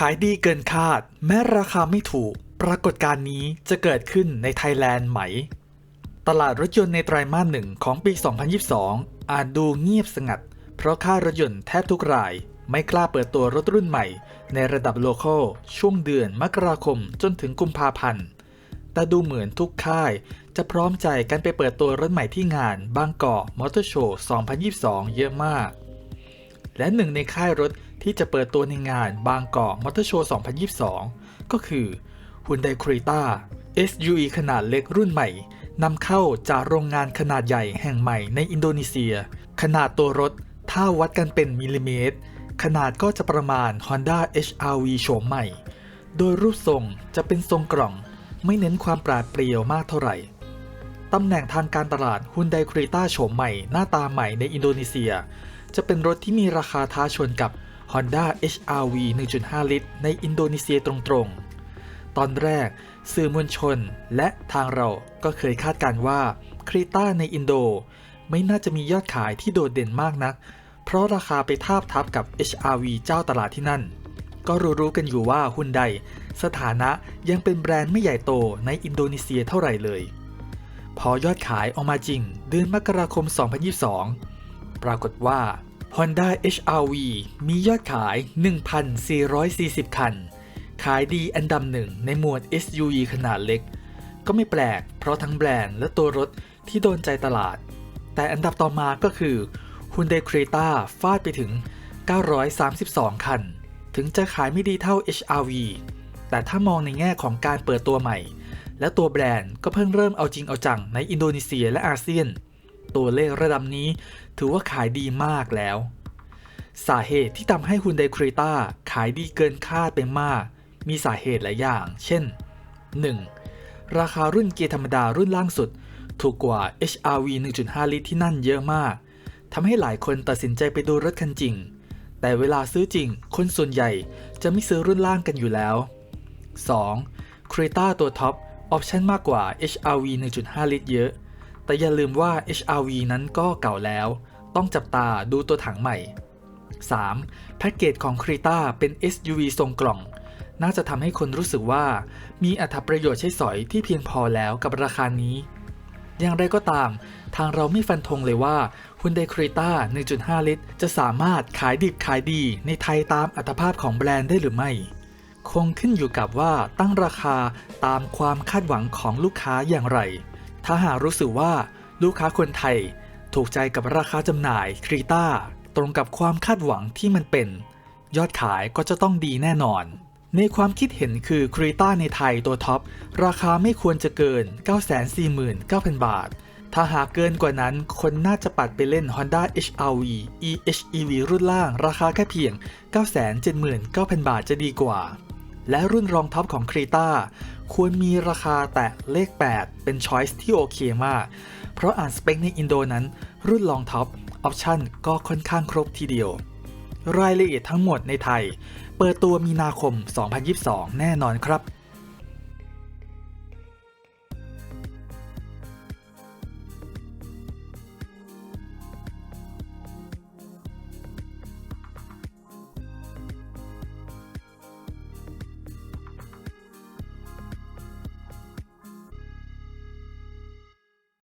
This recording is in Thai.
ขายดีเกินคาด แม้ราคาไม่ถูก ปรากฏการณ์นี้จะเกิดขึ้นในไทยแลนด์ไหม ตลาดรถยนต์ในไตรมาสหนึ่งของปี 2022 อาจดูเงียบสงัด เพราะค่ารถยนต์แทบทุกราย ไม่กล้าเปิดตัวรถรุ่นใหม่ ในระดับโล c a l ช่วงเดือนมกราคมจนถึงกุมภาพันธ์ แต่ดูเหมือนทุกค่ายจะพร้อมใจกันไปเปิดตัวรถใหม่ที่งานบางกอกมอเตอร์โชว์ 2022 เยอะมาก และหนึ่งในค่ายรถ ที่จะเปิดตัวในงานบางกอกมอเตอร์โชว์ 2022 ก็คือ Hyundai Creta SUV ขนาดเล็กรุ่นใหม่นำเข้าจากโรงงานขนาดใหญ่แห่งใหม่ในอินโดนีเซีย ขนาดตัวรถถ้าวัดกันเป็นมิลลิเมตร ขนาดก็จะประมาณ Honda HR-V โฉมใหม่ โดยรูปทรงจะเป็นทรงกล่อง ไม่เน้นความปราดเปรียวมากเท่าไหร่ ตำแหน่งทางการตลาด Hyundai Creta โฉมใหม่หน้าตาใหม่ในอินโดนีเซีย จะเป็นรถที่มีราคาท้าชนกับ Honda HR-V 1.5 ลิตร ในอินโดนีเซียตรงๆ ตอนแรกสื่อมวลชนและทางเราก็เคยคาดการณ์ว่าครีต้าในอินโด ไม่น่าจะมียอดขายที่โดดเด่นมากนัก เพราะราคาไปทาบทับกับ HRV เจ้าตลาดที่นั่น ก็รู้ๆกันอยู่ว่าฮุนไดสถานะยังเป็นแบรนด์ไม่ใหญ่โตในอินโดนีเซียเท่าไหร่เลย พอยอดขายออกมาจริง เดือนมกราคม 2022 ปรากฏว่า Honda HR-V มียอดขาย 1,440 คัน ขายดีอันดับหนึ่งในหมวด SUV ขนาดเล็ก ก็ไม่แปลก เพราะทั้งแบรนด์และตัวรถที่โดนใจตลาด แต่อันดับต่อมาก็คือ Hyundai Creta ฟาดไปถึง 932 คัน ถึงจะขายไม่ดีเท่า HR-V แต่ถ้ามองในแง่ของการเปิดตัวใหม่ และตัวแบรนด์ก็เพิ่งเริ่มเอาจริงเอาจังในอินโดนีเซียและอาเซียน ตัวเลขระดับนี้ ถือว่าขายดีมากแล้ว สาเหตุที่ทำให้ Hyundai Creta ขายดีเกินคาดไปมาก มีสาเหตุหลายอย่าง เช่น 1. ราคารุ่นเกียร์ธรรมดารุ่นล่างสุด ถูกกว่า HRV 1.5 ลิตรที่นั่นเยอะมากทำให้หลายคนตัดสินใจไปดูรถคันจริง แต่เวลาซื้อจริง คนส่วนใหญ่จะไม่ซื้อรุ่นล่างกันอยู่แล้ว 2. Creta ตัวท็อปออปชั่นมากกว่า HRV 1.5 ลิตรเยอะ แต่อย่าลืมว่า HRV นั้นก็เก่าแล้ว ต้องจับตาดูตัวถังใหม่ 3. แพ็กเกจของ Creta เป็น SUV ทรงกล่อง น่าจะทำให้คนรู้สึกว่า มีอัตประโยชน์ใช้สอยที่เพียงพอแล้วกับราคานี้ อย่างไรก็ตาม ทางเราไม่ฟันธงเลยว่า Hyundai Creta 1.5 ลิตร จะสามารถขายดิบขายดีในไทยตามอัตภาพของแบรนด์ได้หรือไม่ คงขึ้นอยู่กับว่าตั้งราคาตามความคาดหวังของลูกค้าอย่างไร ถ้าหากรู้สึกว่าลูกค้าคนไทยถูกใจกับราคาจำหน่ายครีต้าตรงกับความคาดหวังที่มันเป็น ยอดขายก็จะต้องดีแน่นอน ในความคิดเห็นคือครีต้าในไทยตัวท็อป ราคาไม่ควรจะเกิน 949,000 บาท ถ้าหากเกินกว่านั้นคนน่าจะปัดไปเล่น Honda HR-V eHEV รุ่นล่าง ราคาแค่เพียง 979,000 บาทจะดีกว่า และรุ่นรองท็อปของครีต้าควรมีราคาแตะเลข 8 เป็นช้อยส์ที่โอเคมาก เพราะอ่านสเปคในอินโดนั้น รุ่นรองท็อปออปชั่นก็ค่อนข้างครบทีเดียว รายละเอียดทั้งหมดในไทย เปิดตัวมีนาคม 2022 แน่นอนครับ